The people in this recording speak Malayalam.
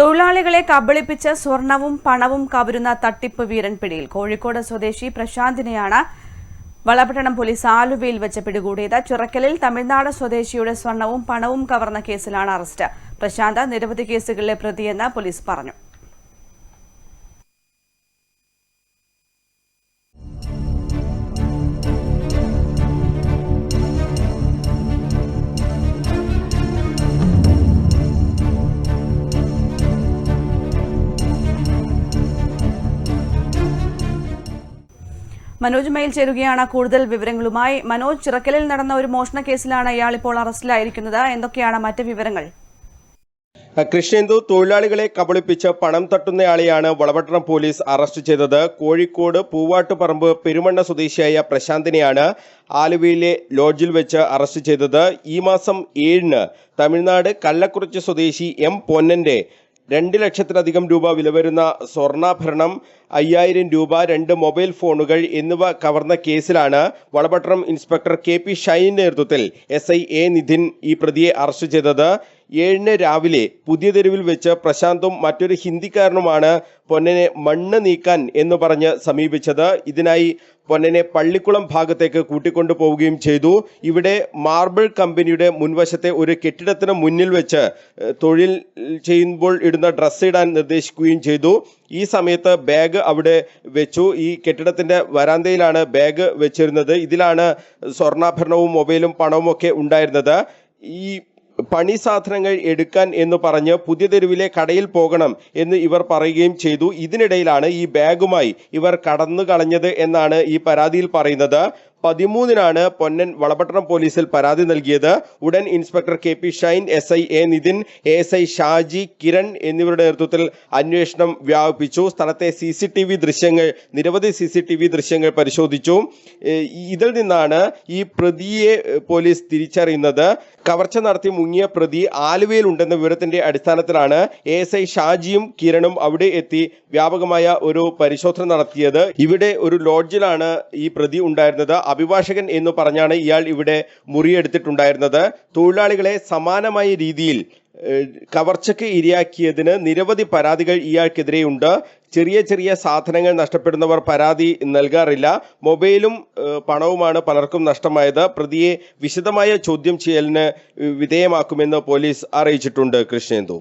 തൊഴിലാളികളെ കബളിപ്പിച്ച് സ്വർണവും പണവും കവരുന്ന തട്ടിപ്പ് വീരൻ പിടിയിൽ. കോഴിക്കോട് സ്വദേശി പ്രശാന്തിനെയാണ് വളപട്ടണം പോലീസ് ആലുവയിൽ വെച്ച് പിടികൂടിയത്. ചിറക്കലിൽ തമിഴ്നാട് സ്വദേശിയുടെ സ്വർണവും പണവും കവർന്ന കേസിലാണ് അറസ്റ്റ്. പ്രശാന്ത് നിരവധി കേസുകളിലെ പ്രതിയെന്ന് പോലീസ് പറഞ്ഞു. മനോജ് മയിൽ ചേരുകയാണ് കൂടുതൽ വിവരങ്ങളുമായി. മനോജ് ചിറക്കലിൽ നടന്ന ഒരു മോഷണ കേസിലാണ് ഇയാൾ ഇപ്പോൾ അറസ്റ്റിലായിരിക്കുന്നത്. എന്തൊക്കെയാണ് മറ്റ് വിവരങ്ങൾ? കൃഷ്ണേന്ദു തൊഴിലാളികളെ കബളിപ്പിച്ച് പണം തട്ടുന്നയാളെയാണ് വളപട്ടണം പോലീസ് അറസ്റ്റ് ചെയ്തത്. കോഴിക്കോട് പൂവാട്ടുപറമ്പ് പെരുമണ്ണ സ്വദേശിയായ പ്രശാന്തിനെയാണ് ആലുവയിലെ ലോഡ്ജിൽ വെച്ച് അറസ്റ്റ് ചെയ്തത്. ഈ മാസം ഏഴിന് തമിഴ്നാട് കള്ളക്കുറിച്ച് സ്വദേശി എം പൊന്നന്റെ രണ്ട് ലക്ഷത്തിലധികം രൂപ വില വരുന്ന സ്വർണാഭരണം അയ്യായിരം രൂപ രണ്ട് മൊബൈൽ ഫോണുകൾ എന്നിവ കവർന്ന കേസിലാണ് വളപട്ടണം ഇൻസ്പെക്ടർ കെ പി ഷൈനിന്റെ നേതൃത്വത്തിൽ എസ് ഐ എ നിധിൻ ഈ പ്രതിയെ അറസ്റ്റ് ചെയ്തത്. ഏഴിന് രാവിലെ പുതിയ തെരുവിൽ വെച്ച് പ്രശാന്തും മറ്റൊരു ഹിന്ദിക്കാരനുമാണ് പൊന്നനെ മണ്ണ് നീക്കാൻ എന്ന് പറഞ്ഞ് സമീപിച്ചത്. ഇതിനായി പൊന്നനെ പള്ളിക്കുളം ഭാഗത്തേക്ക് കൂട്ടിക്കൊണ്ടു പോവുകയും ചെയ്തു. ഇവിടെ മാർബിൾ കമ്പനിയുടെ മുൻവശത്തെ ഒരു കെട്ടിടത്തിന് മുന്നിൽ വെച്ച് തൊഴിൽ ചെയ്യുമ്പോൾ ഇടുന്ന ഡ്രസ്സ് ഇടാൻ നിർദ്ദേശിക്കുകയും ചെയ്തു. ഈ സമയത്ത് ബാഗ് അവിടെ വെച്ചു. ഈ കെട്ടിടത്തിന്റെ വരാന്തയിലാണ് ബാഗ് വെച്ചിരുന്നത്. ഇതിലാണ് സ്വർണാഭരണവും മൊബൈലും പണവും ഒക്കെ ഉണ്ടായിരുന്നത്. ഈ പണി സാധനങ്ങൾ എടുക്കാൻ എന്ന് പറഞ്ഞ് പുതിയ തെരുവിലെ കടയിൽ പോകണം എന്ന് ഇവർ പറയുകയും ചെയ്തു. ഇതിനിടയിലാണ് ഈ ബാഗുമായി ഇവർ കടന്നു കളഞ്ഞത് എന്നാണ് ഈ പരാതിയിൽ പറയുന്നത്. പതിമൂന്നിനാണ് പൊന്നൻ വളപട്ടണം പോലീസിൽ പരാതി നൽകിയത്. ഉടൻ inspector K P Shine S I A Nithin S I Shaji Kiran എന്നിവരുടെ നേതൃത്വത്തിൽ അന്വേഷണം വ്യാപിപ്പിച്ചു. സ്ഥലത്തെ സി സി ടി വി ദൃശ്യങ്ങൾ നിരവധി സി സി ടി വി ദൃശ്യങ്ങൾ പരിശോധിച്ചു. ഇതിൽ നിന്നാണ് ഈ പ്രതിയെ പോലീസ് തിരിച്ചറിയുന്നത്. കവർച്ച നടത്തി മുങ്ങിയ പ്രതി ആലുവയിൽ ഉണ്ടെന്ന വിവരത്തിന്റെ അടിസ്ഥാനത്തിലാണ് എസ് ഐ ഷാജിയും കിരണും അവിടെ എത്തി വ്യാപകമായ ഒരു പരിശോധന നടത്തിയത്. ഇവിടെ ഒരു ലോഡ്ജിലാണ് ഈ പ്രതി ഉണ്ടായിരുന്നത്. അഭിഭാഷകൻ എന്ന് പറഞ്ഞാണ് ഇയാൾ ഇവിടെ മുറിയെടുത്തിട്ടുണ്ടായിരുന്നത്. തൊഴിലാളികളെ സമാനമായ രീതിയിൽ കവർച്ചയ്ക്ക് ഇരയാക്കിയതിന് നിരവധി പരാതികൾ ഇയാൾക്കെതിരെയുണ്ട്. ചെറിയ ചെറിയ സാധനങ്ങൾ നഷ്ടപ്പെടുന്നവർ പരാതി നൽകാറില്ല. മൊബൈലും പണവുമാണ് പലർക്കും നഷ്ടമായത്. പ്രതിയെ വിശദമായ ചോദ്യം ചെയ്യലിന് വിധേയമാക്കുമെന്ന് പോലീസ് അറിയിച്ചിട്ടുണ്ട് കൃഷ്ണേന്ദു.